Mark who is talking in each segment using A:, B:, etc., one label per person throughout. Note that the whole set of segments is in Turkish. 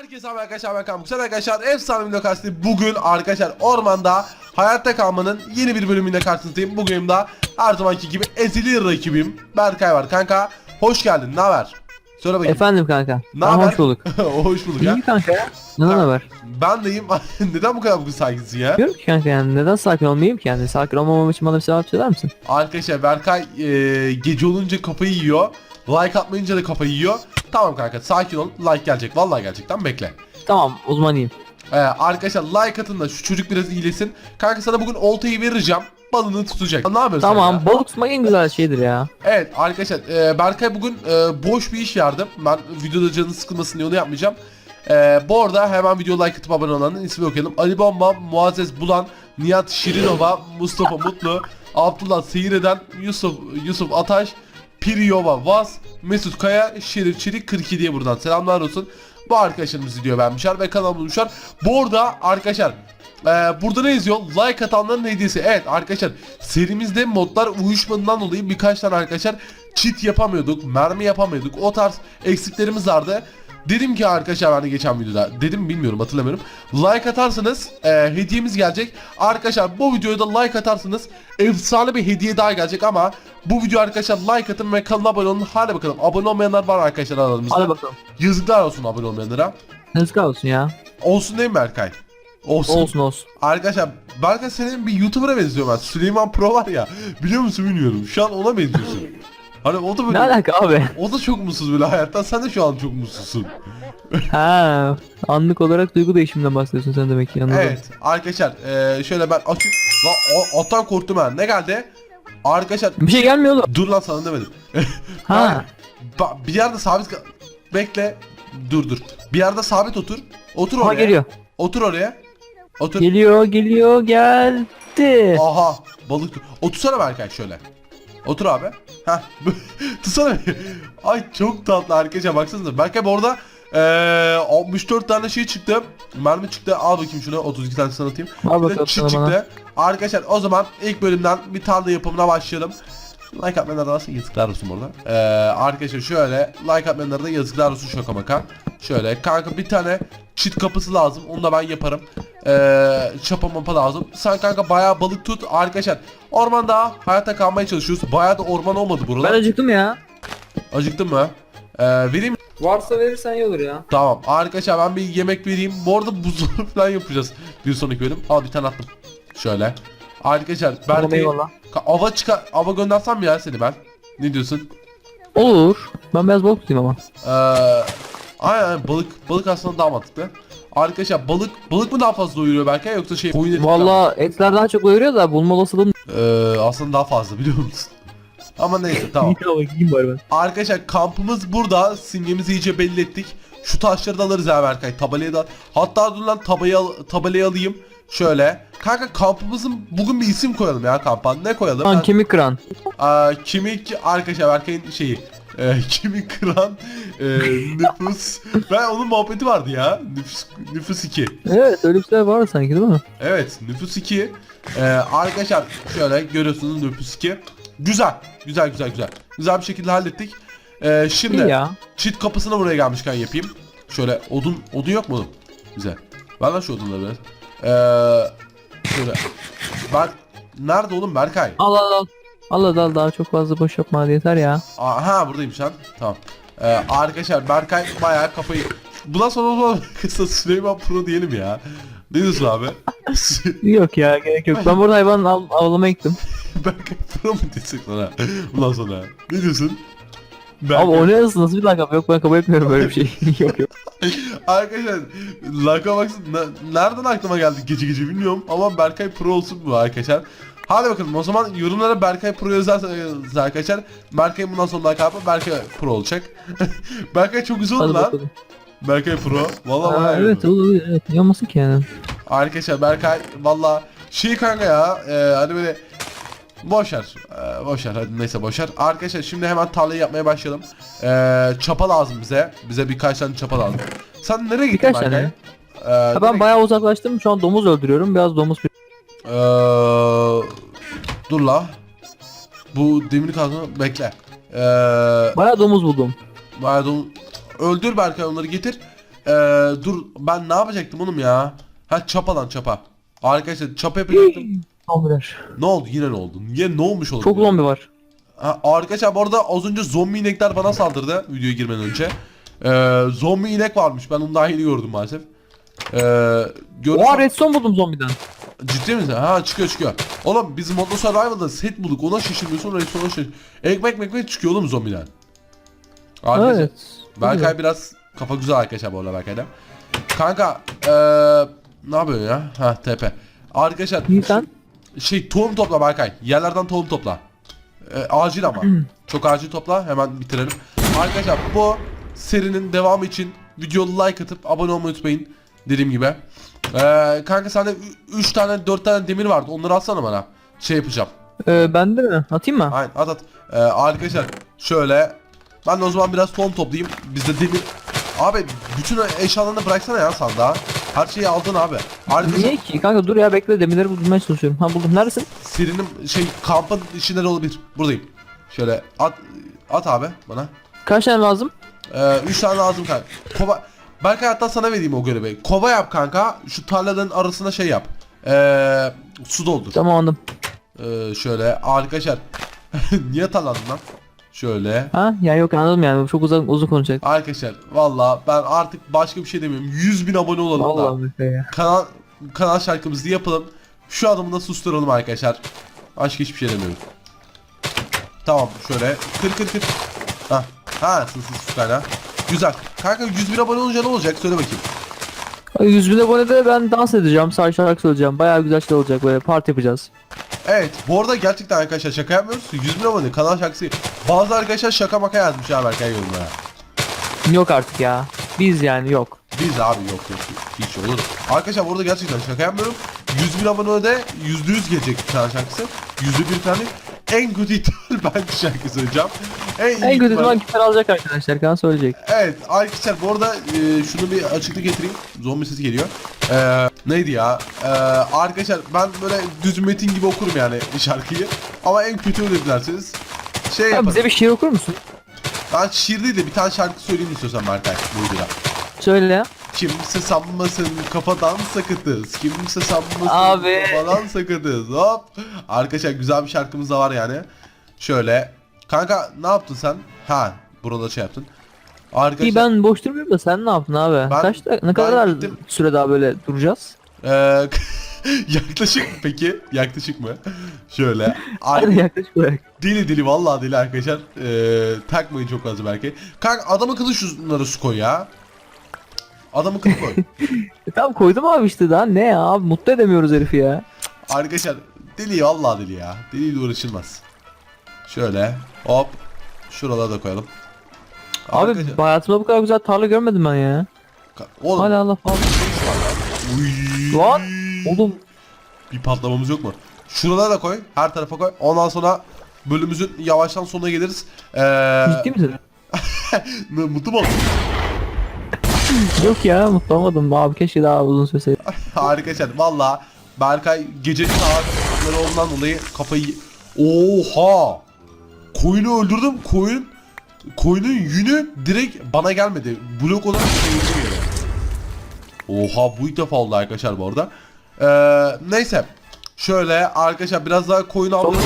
A: Herkese merhaba arkadaşlar ben Kamuk. Sen arkadaşlar efsane bir lokasyon. Bugün arkadaşlar ormanda hayatta kalmanın yeni bir bölümünde karşınızdayım. Bugün de her zamanki gibi ezili rakibim Berkay var. Kanka hoş geldin. Ne haber? Söyle bakayım.
B: Efendim kanka.
A: Ne
B: Tamam,
A: haber?
B: hoş bulduk.
A: hoş bulduk ya.
B: İyi kanka ya. Neden
A: Ha.
B: haber?
A: Ben deyim. Neden bu kadar bugün saygısın ya?
B: Diyorum ki kanka yani neden sakin olmayayım ki yani sakin olmamam için bana bir sebep söyler misin?
A: Arkadaşlar Berkay e, gece olunca kafayı yiyor. Like atmayınca da kafayı yiyor. Tamam kanka sakin ol. Like gelecek. Vallahi gelecekten bekle.
B: Tamam uzmanıyım.
A: Ee, arkadaşlar like atın da şu çocuk biraz iyilesin. Kanka sana bugün oltayı vereceğim. Balını tutacak. Ne yapıyorsun
B: Tamam
A: ya?
B: balık tutmak en güzel şeydir ya.
A: Evet arkadaşlar e, Berkay bugün e, boş bir iş yardım. Ben videoda canı sıkılmasın diye onu yapmayacağım. E, bu arada hemen video like atıp abone olanın ismi okuyalım. Ali Bomba, Muazzez Bulan, Nihat Şirinova, Mustafa Mutlu, Abdullah Seyireden, Yusuf Yusuf Ataş, Piriyova Vaz, Mesut Kaya, Şerif Çelik 42 diye buradan selamlar olsun. Bu arkadaşlarımız video beğenmişler ve kanalıma bulmuşlar. Bu arada arkadaşlar ee, burada ne yazıyor? Like atanların hediyesi. Evet arkadaşlar serimizde modlar uyuşmadığından dolayı birkaç tane arkadaşlar cheat yapamıyorduk, mermi yapamıyorduk. O tarz eksiklerimiz vardı. Dedim ki arkadaşlar ben de geçen videoda dedim bilmiyorum hatırlamıyorum. Like atarsanız e, hediyemiz gelecek. Arkadaşlar bu videoya da like atarsanız efsane bir hediye daha gelecek ama bu video arkadaşlar like atın ve kanala abone olun. Hadi bakalım abone olmayanlar var arkadaşlar aramızda.
B: Hadi bakalım.
A: Yazıklar olsun abone olmayanlara.
B: Yazıklar olsun ya.
A: Olsun değil mi Berkay? Olsun.
B: Olsun olsun.
A: Arkadaşlar Berkay senin bir YouTuber'a benziyor ben. Süleyman Pro var ya. Biliyor musun bilmiyorum. Şu an ona benziyorsun. Hani o da böyle
B: Ne alaka abi?
A: o da çok mutsuz böyle hayattan. Sen de şu an çok mutsuzsun.
B: ha, anlık olarak duygu değişiminden bahsediyorsun sen demek ki anladım.
A: Evet arkadaşlar eee, şöyle ben açıp lan o- attan korktum ben. Ne geldi? Arkadaşlar
B: Bir şey gelmiyor oğlum.
A: dur lan sana demedim.
B: Ha.
A: Ba- bir yerde sabit bekle. Dur dur. Bir yerde sabit otur. Otur oraya.
B: geliyor.
A: Otur oraya. Otur.
B: Geliyor geliyor geldi.
A: Aha balık. Otursana Berkay şöyle. Otur abi. Heh. Tutsana. Ay çok tatlı arkadaşlar baksanıza. Berkay bu arada eee 64 tane şey çıktı. Mermi çıktı. Al bakayım şunu. 32 tane sana atayım.
B: Al
A: Bir de çit
B: sana bana.
A: çıktı. Arkadaşlar o zaman ilk bölümden bir tarla yapımına başlayalım. Like atmayanlara da yazıklar olsun burada. Ee, arkadaşlar şöyle like atmayanlara da yazıklar olsun şaka maka. Şöyle kanka bir tane çit kapısı lazım. Onu da ben yaparım. Ee, çapa mapa lazım. Sen kanka bayağı balık tut. Arkadaşlar ormanda hayatta kalmaya çalışıyoruz. Bayağı da orman olmadı
B: Ben
A: buralar.
B: acıktım ya.
A: Acıktın mı? Ee, vereyim.
B: Varsa verirsen iyi olur ya.
A: Tamam. Arkadaşlar ben bir yemek vereyim. Bu arada buzdolabı falan yapacağız. Bir sonraki bölüm. Al bir tane attım. Şöyle. Arkadaşlar
B: eyvallah.
A: Ka- ava çıkar ava göndersem mi ya seni ben? Ne diyorsun?
B: Olur. Ben biraz balık tutayım ama.
A: Ee, aynen aynen, balık balık aslında daha mantıklı. Arkadaşlar balık balık mı daha fazla doyuruyor belki yoksa şey koyun eti?
B: Valla etler daha çok doyuruyor da bulma olasılığım.
A: Ee, aslında daha fazla biliyor musun? Ama neyse tamam.
B: bakayım bari ben.
A: Arkadaşlar kampımız burada. Simgemizi iyice belli ettik. Şu taşları da alırız ya Berkay. Tabelayı da. Hatta dur lan tabayı al tabelayı alayım. Şöyle. Kanka kampımızın bugün bir isim koyalım ya kampa. Ne koyalım?
B: Lan kemik kıran.
A: Aa, kemik arkadaşlar Berkay'ın şeyi e, kemik kıran e, nüfus? Ben onun muhabbeti vardı ya. Nüfus, nüfus 2
B: Evet öyle bir şeyler var sanki değil mi?
A: evet nüfus 2 e, arkadaşlar şöyle görüyorsunuz nüfus 2 güzel güzel güzel güzel. Güzel bir şekilde hallettik. E, şimdi
B: İyi ya.
A: çit kapısını buraya gelmişken yapayım. Şöyle odun odun yok mu oğlum? Güzel ver lan şu odunları biraz. E, şöyle. Ben nerede oğlum Berkay?
B: Al al al. Al al al daha çok fazla boş yapma hadi yeter ya.
A: Aha buradayım sen. Tamam. Ee, arkadaşlar Berkay bayağı kafayı... Bundan sonra o kısa Süleyman Pro diyelim ya. Ne diyorsun abi?
B: Yok ya gerek yok. Ben burada hayvan av avlamaya gittim.
A: Berkay Pro mu desek sana? Bundan sonra. Ne diyorsun?
B: Abi o
A: Berkay...
B: ne nasıl nasıl bir lakap yok ben kabul etmiyorum böyle bir şey. yok yok.
A: Arkadaşlar laka baksın ne- nereden aklıma geldi gece gece bilmiyorum ama Berkay Pro olsun bu arkadaşlar. Hadi bakalım o zaman yorumlara Berkay Pro yazarsanız arkadaşlar Berkay bundan sonra lakabı Berkay Pro olacak. Berkay çok güzel oldu
B: Hadi
A: lan.
B: bakalım.
A: Berkay Pro. Vallahi
B: Aa,
A: bayağı iyi
B: evet
A: oldu.
B: olur evet. Niye olmasın ki yani?
A: Arkadaşlar Berkay valla şey kanka ya e, hani böyle boşver e, boşver hadi neyse boşver arkadaşlar şimdi hemen tarlayı yapmaya başlayalım e, çapa lazım bize bize birkaç tane çapa lazım sen nereye gittin
B: Birkaç
A: Berkay?
B: tane.
A: E,
B: Ha,
A: nereye
B: ben bayağı uzaklaştım şu an domuz öldürüyorum biraz domuz
A: Eee, dur la. Bu demir kazma bekle. Eee
B: bayağı domuz buldum.
A: pardon. Öldür Berkay onları getir. Ee, dur ben ne yapacaktım oğlum ya? Ha çapa lan çapa. Arkadaşlar çapa yapacaktım.
B: Zombiler.
A: ne oldu yine ne oldu? Yine ne olmuş oldu?
B: Çok
A: ya?
B: zombi var.
A: Ha, arkadaşlar bu arada az önce zombi inekler bana saldırdı videoya girmeden önce. Ee, zombi inek varmış ben onu daha yeni gördüm maalesef. Ee, gördüm.
B: Oha redstone buldum zombiden.
A: Ciddi misin? Ha çıkıyor çıkıyor. Oğlum biz Modlu Survival'da set bulduk ona şaşırmıyorsun oraya sonra şaşır. Ekmek mekmek çıkıyor oğlum zombiden. Arkadaşlar
B: Evet.
A: Berkay biraz kafa güzel arkadaşlar bu arada Berkay'da. Kanka eee ne yapıyorsun ya? Ha TP. Arkadaşlar
B: İyi sen.
A: şey tohum topla Berkay. Yerlerden tohum topla. Ee, acil ama. Çok acil topla hemen bitirelim. Arkadaşlar bu serinin devamı için videoyu like atıp abone olmayı unutmayın. Dediğim gibi. Ee, kanka sende 3 tane 4 tane demir vardı. Onları atsana bana. Şey yapacağım.
B: Ee, bende mi? Atayım mı?
A: Aynen at at. Ee, arkadaşlar şöyle. Ben de o zaman biraz tohum toplayayım. Bizde demir. Abi bütün eşyalarını bıraksana ya sandığa. Her şeyi aldın abi. Arkadaşlar
B: Niye ki? Kanka dur ya bekle demirleri bulmaya çalışıyorum. Ha buldum. Neredesin?
A: serinin şey kampın içinde de olabilir. Buradayım. Şöyle at at abi bana.
B: Kaç tane lazım?
A: Ee, üç tane lazım kanka. Kova Berkay hatta sana vereyim o görevi. Kova yap kanka. Şu tarlaların arasına şey yap. Ee, su doldur.
B: Tamam anladım.
A: Ee, şöyle arkadaşlar. Niye tarlandın lan? Şöyle.
B: Ha ya yok anladım yani. Çok uzun uzun konuşacak.
A: Arkadaşlar valla ben artık başka bir şey demiyorum. 100 bin abone olalım da.
B: Vallahi Berkay ya.
A: Kanal, kanal şarkımızı yapalım. Şu adamı da susturalım arkadaşlar. Başka hiçbir şey demiyorum. Tamam şöyle kır kır kır. Ha, ha sınırsız su kaynağı. Güzel. Kanka 100 bin abone olunca ne olacak söyle bakayım.
B: Ay, 100 bin abonede ben dans edeceğim. Sadece şarkı söyleyeceğim. Bayağı güzel şey olacak böyle. Parti yapacağız.
A: Evet bu arada gerçekten arkadaşlar şaka yapmıyoruz. 100 bin abone kanal şarkısı. Bazı arkadaşlar şaka maka yazmış ha Berkay yorumlara.
B: Yok artık ya. Biz yani yok.
A: Biz abi yok yok hiç olur. Arkadaşlar burada gerçekten şaka yapmıyorum. 100 bin abone de %100 gelecek bir tane şarkısı. %1 tane en kötü ihtimal ben şarkı söyleyeceğim. En,
B: En kötü
A: ihtimal-
B: gitar alacak arkadaşlar. Kan söyleyecek.
A: Evet arkadaşlar bu arada e, şunu bir açıklık getireyim. Zombi sesi geliyor. E, neydi ya? E, arkadaşlar ben böyle düz metin gibi okurum yani şarkıyı. Ama en kötü öyle dilerseniz. Şey
B: Ha,
A: yaparım.
B: bize bir şiir okur musun?
A: Ben şiir değil de bir tane şarkı söyleyeyim istiyorsan Berkay bu videoda.
B: Söyle ya.
A: Kimse sanmasın kafadan sakıtız. Kimse sanmasın
B: Abi.
A: kafadan sakıtız. Hop. Arkadaşlar güzel bir şarkımız da var yani. Şöyle. Kanka ne yaptın sen? Ha, burada şey yaptın. Arkadaşlar.
B: İyi ben boş durmuyorum da sen ne yaptın abi?
A: Ben-
B: Kaç da, ne kadar
A: gittim.
B: süre daha böyle duracağız?
A: Ee, yaklaşık mı peki? Yaklaşık mı? Şöyle.
B: Hadi
A: Ay,
B: yaklaşık olarak.
A: deli deli vallahi deli arkadaşlar. Ee, takmayın çok fazla belki. Kanka adamı kılıç şunlara su koy ya. Adamı kılıç koy.
B: E, tamam koydum abi işte daha ne ya abi mutlu edemiyoruz herifi ya.
A: arkadaşlar deli vallahi deli ya. Deliyle uğraşılmaz. Şöyle hop. Şuralara da koyalım.
B: Abi
A: Arkadaşlar-
B: hayatımda bu kadar güzel tarla görmedim ben ya.
A: Ka- Oğlum.
B: Hala Allah falan.
A: Uy.
B: Lan, Oğlum
A: Bir patlamamız yok mu? Şuralara da koy. Her tarafa koy. Ondan sonra bölümümüzün yavaştan sonuna geliriz. Ee,
B: ciddi misin?
A: mutlu mu oldun?
B: Yok ya mutlu olmadım abi keşke daha uzun sürseydi.
A: Arkadaşlar valla Berkay gece saatleri olduğundan dolayı kafayı... Oha! Koyunu öldürdüm. Koyun koyunun yünü direkt bana gelmedi. Blok olarak koyunu geliyor. Oha bu ilk defa oldu arkadaşlar bu arada. Ee, neyse. Şöyle arkadaşlar biraz daha koyun avlayalım.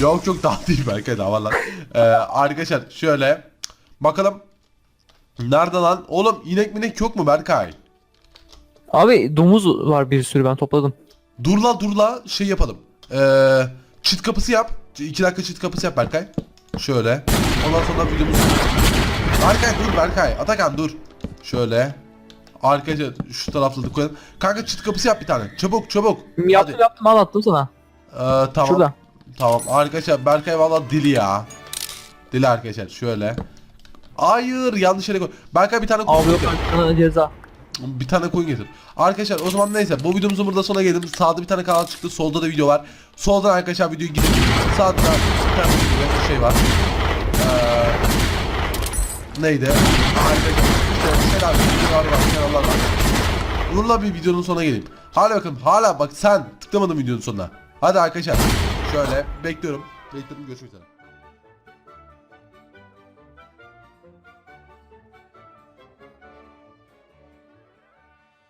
A: Yok yok daha değil Berkay daha var lan. Ee, arkadaşlar şöyle. Bakalım. Nerede lan? Oğlum inek minek yok mu Berkay?
B: Abi domuz var bir sürü ben topladım.
A: Dur la dur la şey yapalım. Ee, çit kapısı yap. 2 dakika çit kapısı yap Berkay. Şöyle. Ondan sonra videomuz. Berkay dur Berkay. Atakan dur. Şöyle. Arkadaşlar şu tarafta da koyalım. Kanka çit kapısı yap bir tane. Çabuk çabuk.
B: Yaptım
A: Hadi.
B: yaptım anlattım sana.
A: Ee, tamam.
B: Şurada.
A: Tamam arkadaşlar Berkay valla dili ya. Dili arkadaşlar şöyle. Hayır yanlış yere koy. Berkay bir tane koyun
B: Abi yok
A: getir.
B: sana ceza.
A: Bir tane koyun getir. Arkadaşlar o zaman neyse bu videomuzun burada sona geldim. Sağda bir tane kanal çıktı. Solda da video var. Soldan arkadaşlar videoyu gidin. Sağda bir tane video, bir şey var. Ee, neydi? Arkadaşlar şeyler videolar var. Kanallar var. Bununla bir videonun sonuna geleyim. Hala bakın hala bak sen tıklamadın videonun sonuna. Hadi arkadaşlar şöyle bekliyorum. Bekledim görüşmek üzere.